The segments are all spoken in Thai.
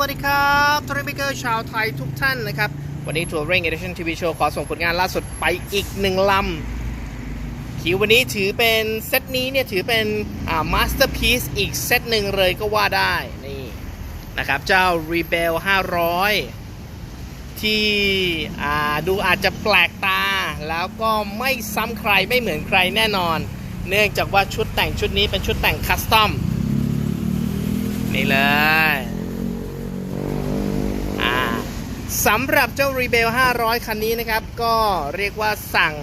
วัสดีครับทัวริงเบเกอร์ชาวไทยทุกท่านนะครับ วันนี้ทัวริงเอเดชั่นทีวีโชว์ขอส่งผลงานล่าสุดไปอีกหนึ่งลำคิววันนี้ถือเป็นเซตนี้เนี่ยถือเป็นอ่ามาสเตอร์พีซอีกเซตหนึ่งเลยก็ว่าได้ นี่นะครับเจ้า Rebel 500 ที่อ่าดูอาจจะแปลกตา แล้วก็ไม่ซ้ำใครไม่เหมือนใครแน่นอน เนื่องจากว่าชุดแต่งชุดนี้เป็นชุดแต่งคัสตอมนี่เลยอ่า สำหรับเจ้า Rebel 500 คันนี้นะครับ ก็เรียกว่าสั่ง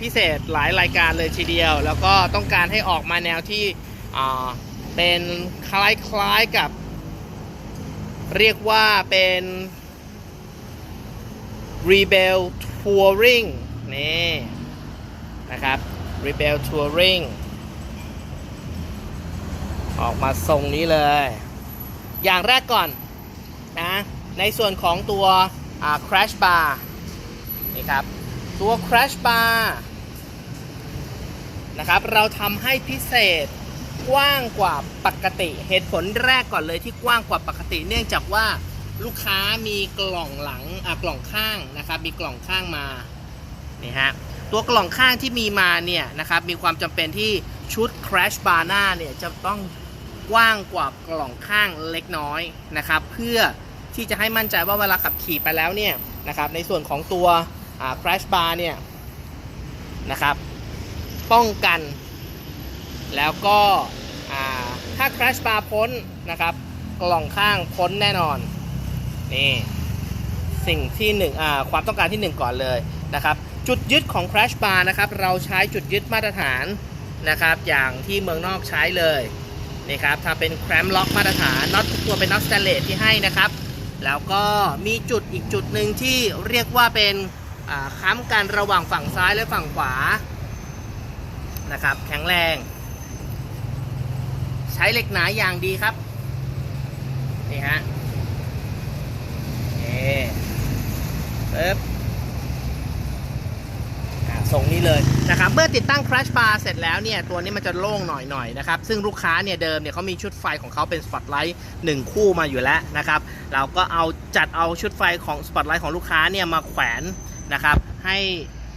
พิเศษหลายรายการเลยทีเดียว แล้วก็ต้องการให้ออกมาแนวที่เป็นคล้ายๆกับ เรียกว่าเป็น Rebel Touring นี่นะครับ Rebel Touring ออกมาทรงนี้เลย อย่างแรกก่อนนะ ในส่วนของตัวอ่า crash bar นี่ครับ ตัว crash bar นะครับ เราทำให้พิเศษกว้างกว่าปกติ เหตุผลแรกก่อนเลยที่กว้างกว่าปกติ เนื่องจากว่าลูกค้ามีกล่องหลังอ่ากล่องข้างนะครับ มีกล่องข้างมา นี่ฮะ ตัวกล่องข้างที่มีมาเนี่ยนะครับ มีความจำเป็นที่ชุด crash bar หน้าเนี่ยจะต้องกว้างกว่ากล่องข้างเล็กน้อยนะครับ เพื่อ ที่จะให้มั่นใจว่าเวลาขับขี่ไปแล้วเนี่ยนะครับในส่วนของตัวอ่า crash bar เนี่ยนะครับป้องกัน แล้วก็ถ้า crash bar พ้นนะครับกล่องข้างพ้นแน่นอนนี่สิ่งที่หนึ่งอ่าความต้องการที่หนึ่งก่อนเลยนะครับจุดยึดของ crash bar นะครับเราใช้จุดยึดมาตรฐานนะครับอย่างที่เมืองนอกใช้เลยนี่ครับทำเป็นแครมล็อกมาตรฐานน็อตทุกตัวเป็นน็อตสแตนเลสที่ให้นะครับ แล้วก็มีจุดอีกจุดหนึ่งที่เรียกว่าเป็นค้ำกันระหว่างฝั่งซ้ายและฝั่งขวานะครับ แข็งแรง ใช้เหล็กหนาอย่างดีครับ นี่ฮะนี่ปึ๊บอ่า ทรงนี้เลยนะครับเมื่อติดตั้ง crash bar เสร็จแล้วเนี่ยตัวนี้มันจะโล่งหน่อยๆนะครับซึ่งลูกค้าเนี่ยเดิมเนี่ยเขามีชุดไฟของเขาเป็น spotlight 1คู่มาอยู่แล้วนะครับเราก็เอาจัดเอาชุดไฟของ spotlight ของลูกค้าเนี่ยมาแขวนนะครับให้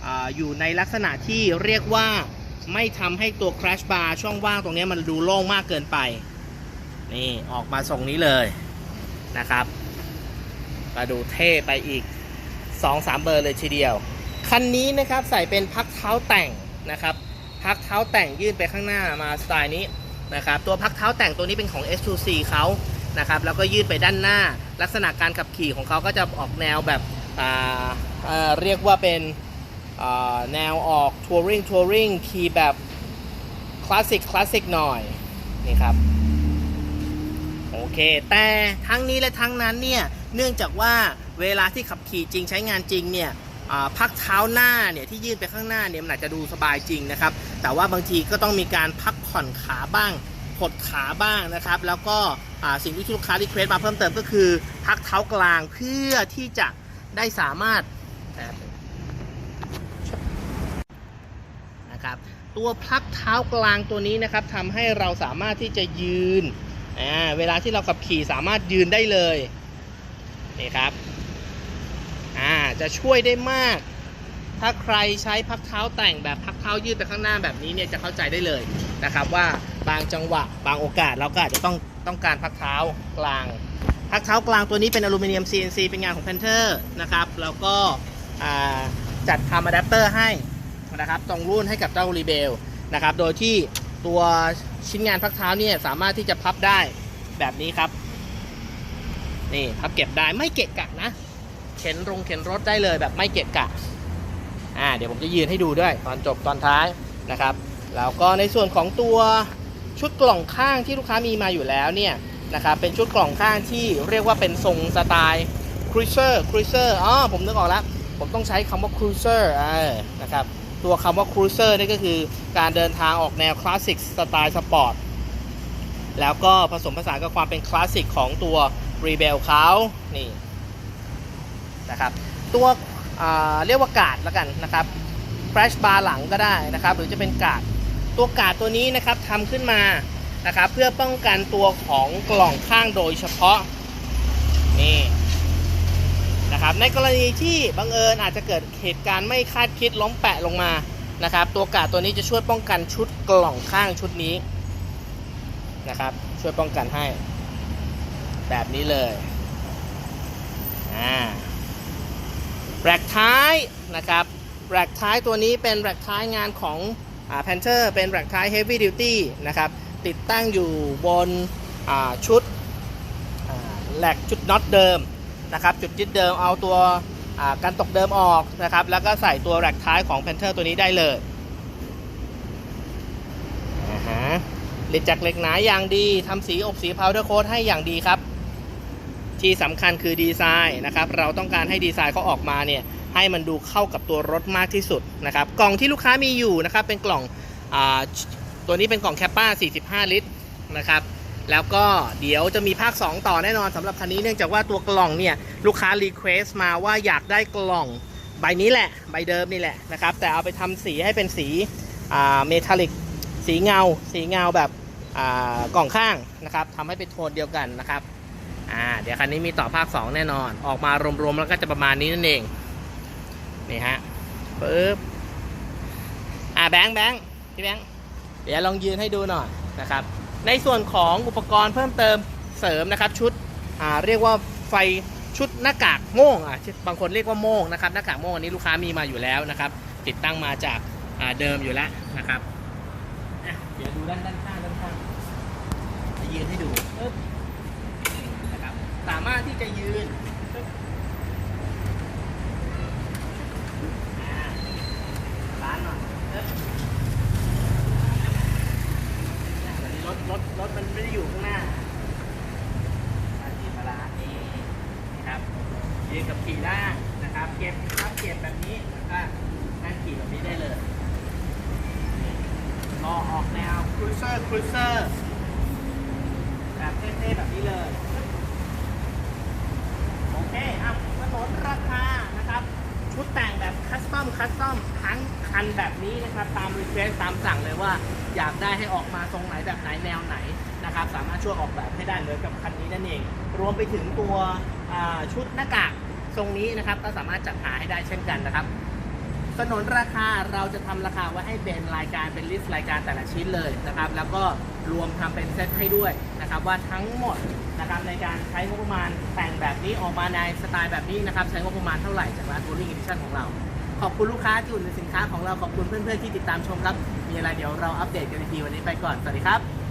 อ่าอยู่ในลักษณะที่เรียกว่าไม่ทำให้ตัว crash bar ช่องว่างตรงนี้มันดูโล่งมากเกินไปนี่ออกมาทรงนี้เลยนะครับมาดูเท่ไปอีก 2-3 เบอร์เลยทีเดียว คันนี้นะครับใส่เป็นพักเท้าแต่งนะครับพักเท้าแต่งยื่นไปข้างหน้ามาสไตล์นี้นะครับตัวพักเท้าแต่งตัวนี้เป็นของ S2C เขานะครับแล้วก็ยื่นไปด้านหน้า ลักษณะการขับขี่ของเขาก็จะออกแนวแบบเรียกว่าเป็นแนวออกทัวริงทัวริงขี่แบบคลาสสิกคลาสสิกหน่อยนี่ครับโอเค แต่ทั้งนี้และทั้งนั้นเนี่ยเนื่องจากว่าเวลาที่ขับขี่จริงใช้งานจริงเนี่ย พักเท้าหน้าเนี่ยที่ยื่นไปข้างหน้าเนี่ยมันอาจจะดูสบายจริงนะครับ แต่ว่าบางทีก็ต้องมีการพักผ่อนขาบ้างหดขาบ้างนะครับ แล้วก็สิ่งที่ลูกค้ารีเควสมาเพิ่มเติมก็คือ พักเท้ากลางเพื่อที่จะได้สามารถนะครับตัวพักเท้ากลางตัวนี้นะครับทำให้เราสามารถที่จะยืนเวลาที่เราขับขี่สามารถยืนได้เลยนี่ครับ จะช่วยได้มาก ถ้าใครใช้พักเท้าแต่งแบบพักเท้ายืดไปข้างหน้าแบบนี้เนี่ยจะเข้าใจได้เลยนะครับว่าบางจังหวะบางโอกาสเราก็อาจจะต้องต้องการพักเท้ากลาง พักเท้ากลางตัวนี้เป็นอลูมิเนียม CNC เป็นงานของ Panther นะครับแล้วก็จัดทำอะแดปเตอร์ให้นะครับตรงรุ่นให้กับเจ้ารีเบลนะครับโดยที่ตัวชิ้นงานพักเท้าเนี่ยสามารถที่จะพับได้แบบนี้ครับ นี่พับเก็บได้ไม่เกะกะนะ เข็นรงเข็นรถได้เลยแบบไม่เกะกะอ่าเดี๋ยวผมจะยืนให้ดูด้วยตอนจบตอนท้ายนะครับแล้วก็ในส่วนของตัวชุดกล่องข้างที่ลูกค้ามีมาอยู่แล้วเนี่ยนะครับเป็นชุดกล่องข้างที่เรียกว่าเป็นทรงสไตล์ครูเซอร์ครูเซอร์อ๋อผมนึกออกแล้วผมต้องใช้คำว่าครูเซอร์นะครับตัวคำว่าครูเซอร์นี่ก็คือการเดินทางออกแนวคลาสสิกสไตล์สปอร์ตแล้วก็ผสมผสานกับความเป็นคลาสสิกของตัวรีเบลเขานี่ นะครับ ตัวเรียกว่ากาดแล้วกันนะครับ crash bar หลังก็ได้นะครับ หรือจะเป็นกาดตัวกาดตัวนี้นะครับทำขึ้นมานะครับ เพื่อป้องกันตัวของกล่องข้างโดยเฉพาะนี่นะครับในกรณีที่บังเอิญอาจจะเกิดเหตุการณ์ไม่คาดคิดล้มแปะลงมานะครับ ตัวกาดตัวนี้จะช่วยป้องกันชุดกล่องข้างชุดนี้นะครับ ช่วยป้องกันให้ แบบนี้เลยอ่า แรกท้ายนะครับแรกท้ายตัวนี้เป็นแรกท้ายงานของอ่า Panther เป็นแรกท้าย Heavy Duty นะครับติดตั้งอยู่บนชุดแหลกชุดน็อตเดิมนะครับจุดยึดเดิมเอาตัวการตกเดิมออกนะครับแล้วก็ใส่ตัวแรกท้ายของ Panther ตัวนี้ได้เลยอ่าฮะเหล็กจากเหล็กหนาอย่างดีทำสีอบสี powder coat ให้อย่างดีครับ ที่สำคัญคือดีไซน์นะครับเราต้องการให้ดีไซน์เขาออกมาเนี่ยให้มันดูเข้ากับตัวรถมากที่สุดนะครับกล่องที่ลูกค้ามีอยู่นะครับเป็นกล่องอตัวนี้เป็นกล่องแคปป้า 45 ลิตรนะครับแล้วก็เดี๋ยวจะมีภาค 2 ต่อแน่นอนสำหรับคันนี้เนื่องจากว่าตัวกล่องเนี่ยลูกค้ารีเควสต์มาว่าอยากได้กล่องใบนี้แหละ ใบเดิมนี่แหละนะครับแต่เอาไปทำสีให้เป็นสีเมทัลลิกสีเงา สีเงาแบบกล่องข้างนะครับทำให้เป็นโทนเดียวกันนะครับ อ่าเดี๋ยวคันนี้มีต่อภาค 2 แน่นอน ออกมารวมๆแล้วก็จะประมาณนี้นั่นเองนี่ฮะปึ๊บอ่าแบงค์แบงค์พี่แบงค์เดี๋ยวลองยืนให้ดูหน่อยนะครับ ในส่วนของอุปกรณ์เพิ่มเติมเสริมนะครับ ชุดอ่าเรียกว่าไฟชุดหน้ากากโม่งอะบางคนเรียกว่าโม่งนะครับหน้ากากโม่งอันนี้ลูกค้ามีมาอยู่แล้วนะครับ ติดตั้งมาจากอ่าเดิมอยู่แล้วนะครับเดี๋ยวดูด้านด้านข้างด้านข้างจะยืนให้ดูปึ๊บ นะครับสามารถที่จะยืนอ่าร้านหน่อยเอ๊ะอันนี้รถรถรถมันไม่ได้อยู่ข้างหน้ามาที่มาร้านนี่นะครับยืนกับขี่ ได้นะครับ เก็บครับเก็บแบบนี้แล้วก็นั่งขี่แบบนี้ได้เลยก็ออกแนวครูเซอร์ครูเซอร์แบบเท่ๆแบบนี้เลย โอเคอะสนนราคานะครับ ชุดแต่งแบบคัสตอมคัสตอมทั้งคันแบบนี้นะครับ ตามรีเควสตามสั่งเลยว่าอยากได้ให้ออกมาทรงไหนแบบไหนแนวไหนนะครับ สามารถช่วยออกแบบให้ได้เลยกับคันนี้นั่นเอง รวมไปถึงตัวชุดหน้ากาก ทรงนี้นะครับก็สามารถจัดหาให้ได้เช่นกันนะครับสนนราคาเราจะทำราคาไว้ให้เป็นรายการเป็นลิสต์รายการแต่ละชิ้นเลยนะครับ แล้วก็รวมทำเป็นเซตให้ด้วยนะครับ ว่าทั้งหมดนะครับในการใช้งบประมาณแต่งแบบนี้ออกมาในสไตล์แบบนี้นะครับ ใช้งบประมาณเท่าไหร่จากร้าน Touring Edition ของเรา ขอบคุณลูกค้าที่อุดหนุนสินค้าของเราขอบคุณเพื่อนๆที่ติดตามชมครับ มีอะไรเดี๋ยวเราอัปเดตกันอีกทีวันนี้ไปก่อน สวัสดีครับ